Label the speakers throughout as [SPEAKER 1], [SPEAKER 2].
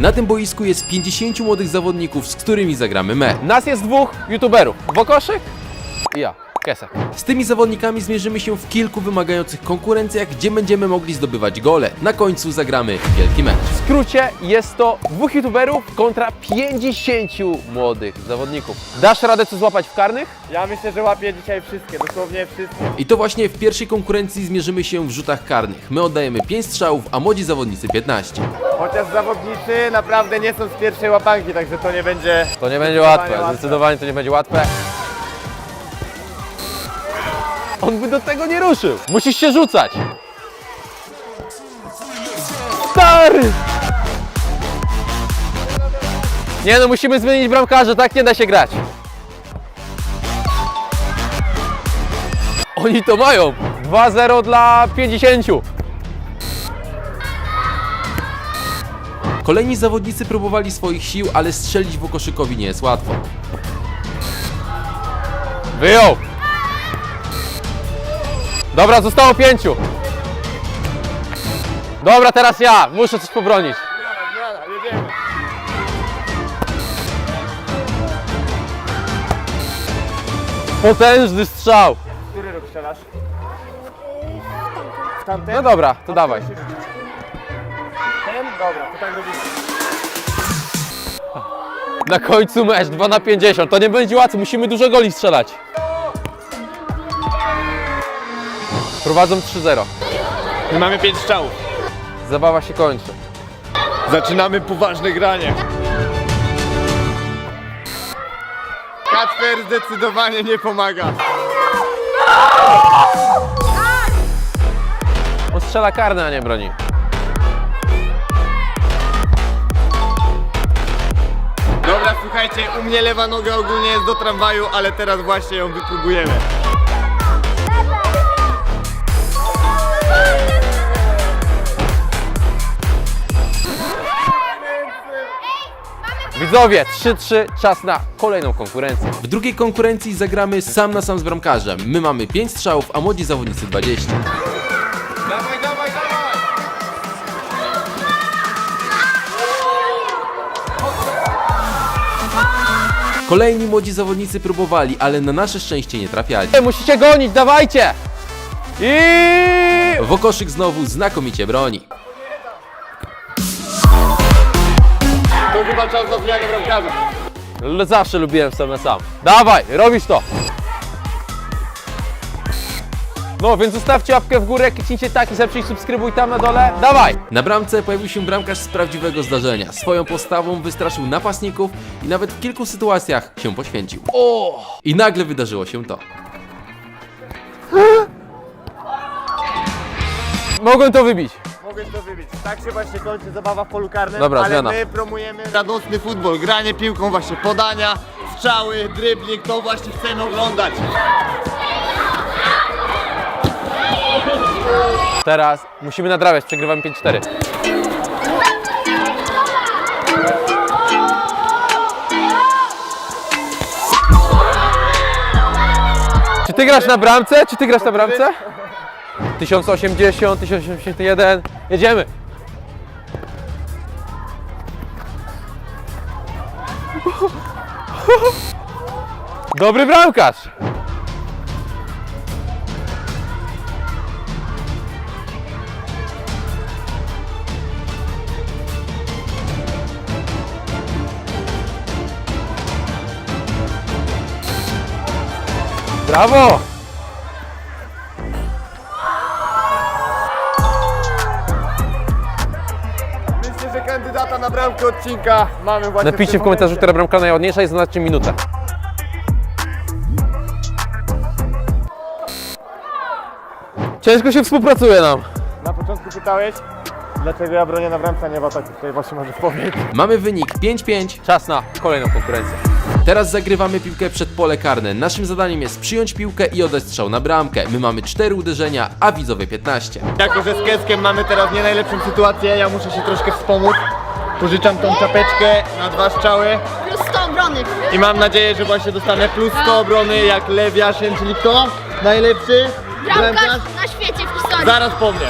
[SPEAKER 1] Na tym boisku jest 50 młodych zawodników, z którymi zagramy mecz.
[SPEAKER 2] Nas jest dwóch youtuberów. Wokoszyk i ja, Kesek.
[SPEAKER 1] Z tymi zawodnikami zmierzymy się w kilku wymagających konkurencjach, gdzie będziemy mogli zdobywać gole. Na końcu zagramy wielki mecz.
[SPEAKER 2] W skrócie jest to dwóch youtuberów kontra 50 młodych zawodników. Dasz radę co złapać w karnych?
[SPEAKER 3] Ja myślę, że łapię dzisiaj wszystkie, dosłownie wszystkie.
[SPEAKER 1] I to właśnie w pierwszej konkurencji zmierzymy się w rzutach karnych. My oddajemy 5 strzałów, a młodzi zawodnicy 15.
[SPEAKER 3] Chociaż zawodnicy naprawdę nie są z pierwszej łapanki, także to nie będzie...
[SPEAKER 2] To nie będzie łatwe,
[SPEAKER 3] łatwe.
[SPEAKER 2] zdecydowanie to nie będzie łatwe. On by do tego nie ruszył. Musisz się rzucać. Stary! Nie no, musimy zmienić bramkarza, tak nie da się grać. Oni to mają. 2-0 dla 50.
[SPEAKER 1] Kolejni zawodnicy próbowali swoich sił, ale strzelić Wokoszykowi nie jest łatwo.
[SPEAKER 2] Wyjął! Dobra, zostało pięciu. Dobra, teraz ja. Muszę coś pobronić. Potężny strzał.
[SPEAKER 3] Który rok strzelasz? W tamten?
[SPEAKER 2] No dobra, to dawaj.
[SPEAKER 3] Ten? Dobra, to tak robimy.
[SPEAKER 2] Na końcu mecz 2 na 50. To nie będzie łatwe, musimy dużo goli strzelać. Prowadzą 3-0.
[SPEAKER 3] My mamy pięć strzałów.
[SPEAKER 2] Zabawa się kończy.
[SPEAKER 3] Zaczynamy poważne granie. Kacper zdecydowanie nie pomaga.
[SPEAKER 2] On strzela karne, a nie broni.
[SPEAKER 3] Dobra, słuchajcie, u mnie lewa noga ogólnie jest do tramwaju, ale teraz właśnie ją wypróbujemy.
[SPEAKER 2] Widzowie, 3-3, czas na kolejną konkurencję.
[SPEAKER 1] W drugiej konkurencji zagramy sam na sam z bramkarzem. My mamy 5 strzałów, a młodzi zawodnicy 20.
[SPEAKER 3] Dawaj, dawaj, dawaj!
[SPEAKER 1] Kolejni młodzi zawodnicy próbowali, ale na nasze szczęście nie trafiali.
[SPEAKER 2] Musicie gonić, dawajcie! I
[SPEAKER 1] Wokoszyk znowu znakomicie broni.
[SPEAKER 3] Czas bramkarza.
[SPEAKER 2] L- Zawsze lubiłem sam na sam. Dawaj, robisz to! No, więc zostawcie łapkę w górę, kliknijcie tak i zaprzej subskrybuj tam na dole. Dawaj!
[SPEAKER 1] Na bramce pojawił się bramkarz z prawdziwego zdarzenia. Swoją postawą wystraszył napastników i nawet w kilku sytuacjach się poświęcił.
[SPEAKER 2] O!
[SPEAKER 1] I nagle wydarzyło się to.
[SPEAKER 2] Mogłem to wybić.
[SPEAKER 3] Mogę to wybić. Tak się właśnie kończy zabawa w polu karnym,
[SPEAKER 2] Dobra,
[SPEAKER 3] ale
[SPEAKER 2] zmiana.
[SPEAKER 3] my promujemy radosny futbol, granie piłką, właśnie podania, strzały, dribbling, to właśnie chcemy oglądać.
[SPEAKER 2] Teraz musimy nadrabiać, przegrywamy 5-4. Czy ty grasz na bramce? Czy ty grasz na bramce? 1080, 1081. Jedziemy. Dobry bramkarz. Brawo!
[SPEAKER 3] Na bramkę odcinka mamy właśnie
[SPEAKER 2] Napiszcie w komentarzu, która bramka najładniejsza i zaznaczcie minutę. Ciężko się współpracuje nam.
[SPEAKER 3] Na początku pytałeś, dlaczego ja bronię na bramce, a nie w ataku. Tutaj właśnie możesz powiedzieć.
[SPEAKER 1] Mamy wynik 5-5.
[SPEAKER 2] Czas na kolejną konkurencję.
[SPEAKER 1] Teraz zagrywamy piłkę przed pole karne. Naszym zadaniem jest przyjąć piłkę i oddać strzał na bramkę. My mamy 4 uderzenia, a widzowie 15.
[SPEAKER 3] Jako, że z Keskiem mamy teraz nie najlepszą sytuację, ja muszę się troszkę wspomóc. Pożyczam tą czapeczkę na dwa strzały
[SPEAKER 4] Plus 100 obrony.
[SPEAKER 3] i mam nadzieję, że właśnie dostanę plus 100 obrony jak Lewiaszyn, czyli kto? Najlepszy?
[SPEAKER 4] Bramkarz na świecie w historii.
[SPEAKER 3] Zaraz po mnie.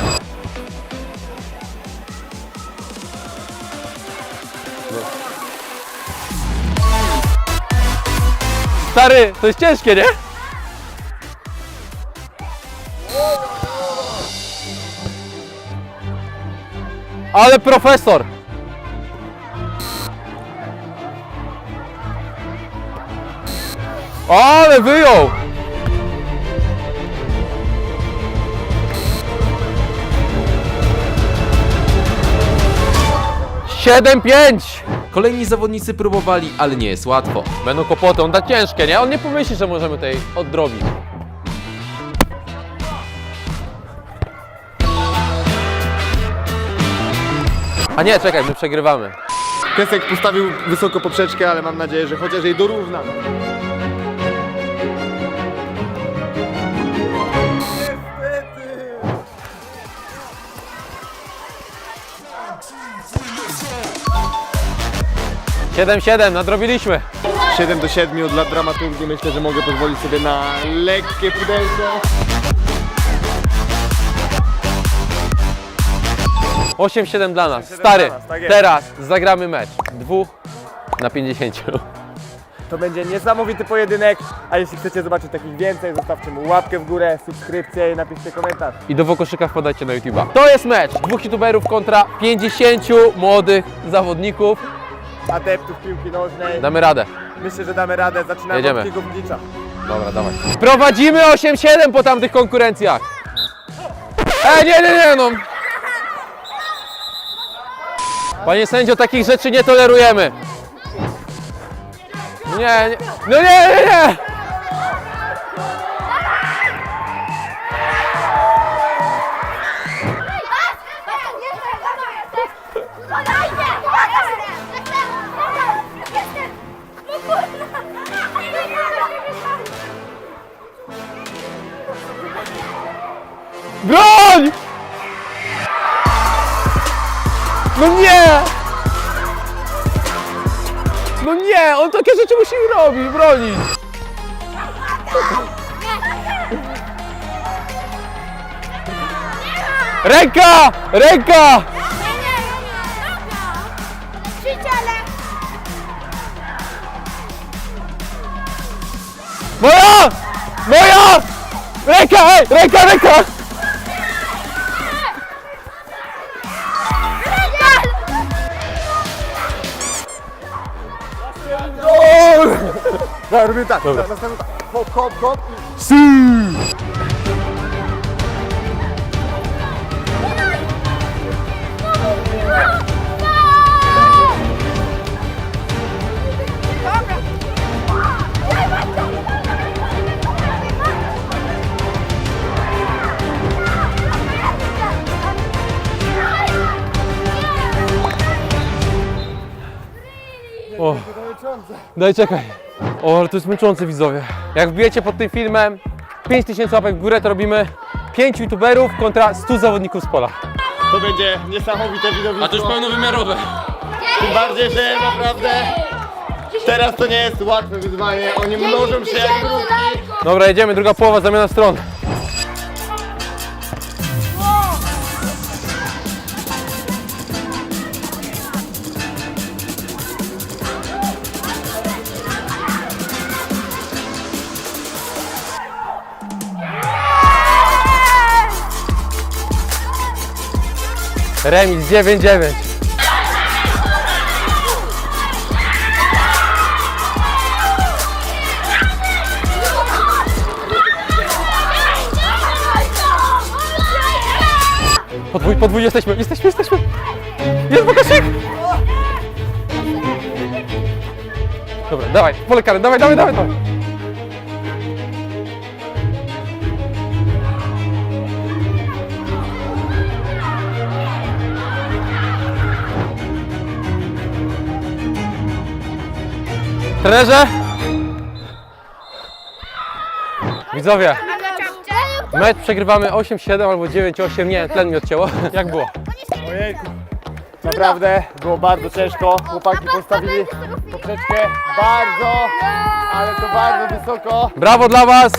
[SPEAKER 2] Stary, to jest ciężkie, nie? Ale profesor! Ale wyjął! Siedem pięć!
[SPEAKER 1] Kolejni zawodnicy próbowali, ale nie jest łatwo.
[SPEAKER 2] Będą kłopoty, on da ciężkie, nie? On nie pomyśli, że możemy tutaj oddrobić. A nie, czekaj, my przegrywamy.
[SPEAKER 3] Kesek postawił wysoko poprzeczkę, ale mam nadzieję, że chociaż jej
[SPEAKER 2] dorównam. 7-7, nadrobiliśmy.
[SPEAKER 3] 7 do 7 dla dramaturgii myślę, że mogę pozwolić sobie na lekkie pudelko.
[SPEAKER 2] 8-7 dla nas. Stary,
[SPEAKER 3] tak
[SPEAKER 2] teraz zagramy mecz. Dwóch na 50.
[SPEAKER 3] To będzie niesamowity pojedynek, a jeśli chcecie zobaczyć takich więcej, zostawcie mu łapkę w górę, subskrypcję i napiszcie komentarz.
[SPEAKER 2] I do Wokoszyka wpadajcie na YouTube'a. To jest mecz dwóch youtuberów kontra 50 młodych zawodników.
[SPEAKER 3] Adeptów piłki nożnej.
[SPEAKER 2] Damy radę.
[SPEAKER 3] Myślę, że damy radę. Zaczynamy
[SPEAKER 2] Jedziemy.
[SPEAKER 3] od Kiego Wlicza.
[SPEAKER 2] Dobra, dawaj. Prowadzimy 8-7 po tamtych konkurencjach. E, nie, nie, nie, no. Panie sędzio, takich rzeczy nie tolerujemy. Nie, nie, no nie, nie, nie. Broń! No nie! No nie, on takie rzeczy musi robić, bronić. Ręka! Ręka! Moja! Moja! Ręka! Ręka, ręka!
[SPEAKER 3] Dobra, robimy tak. Dobra. Następny tak. Hop, hop, hop. i-
[SPEAKER 2] O. O, ale to jest męczące widzowie. Jak wbijecie pod tym filmem 5000 łapek w górę, to robimy 5 youtuberów kontra 100 zawodników z pola.
[SPEAKER 3] To będzie niesamowite widowisko.
[SPEAKER 2] pełnowymiarowe.
[SPEAKER 3] Tym bardziej, że naprawdę teraz to nie jest łatwe wyzwanie. Oni mnożą się jak mrówki.
[SPEAKER 2] Dobra, jedziemy, druga połowa, zamiana stron. Remis 9-9. Podwój, podwój, jesteśmy, jesteśmy, jesteśmy. Jest Bokasik! Dobra, dawaj, pole karne, dawaj, dawaj, dawaj, dawaj. Trenerze! Widzowie, mecz przegrywamy 8-7 albo 9-8, nie, tlen mi odcięło. Jak było?
[SPEAKER 3] Ojejku. Naprawdę było bardzo ciężko. Chłopaki postawili poprzeczkę bardzo, ale to bardzo wysoko.
[SPEAKER 2] Brawo dla Was!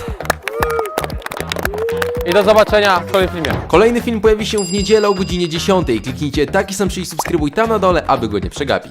[SPEAKER 2] I do zobaczenia w kolejnym filmie.
[SPEAKER 1] Kolejny film pojawi się w niedzielę o godzinie 10. Kliknijcie taki sam przycisk subskrybuj tam na dole, aby go nie przegapić.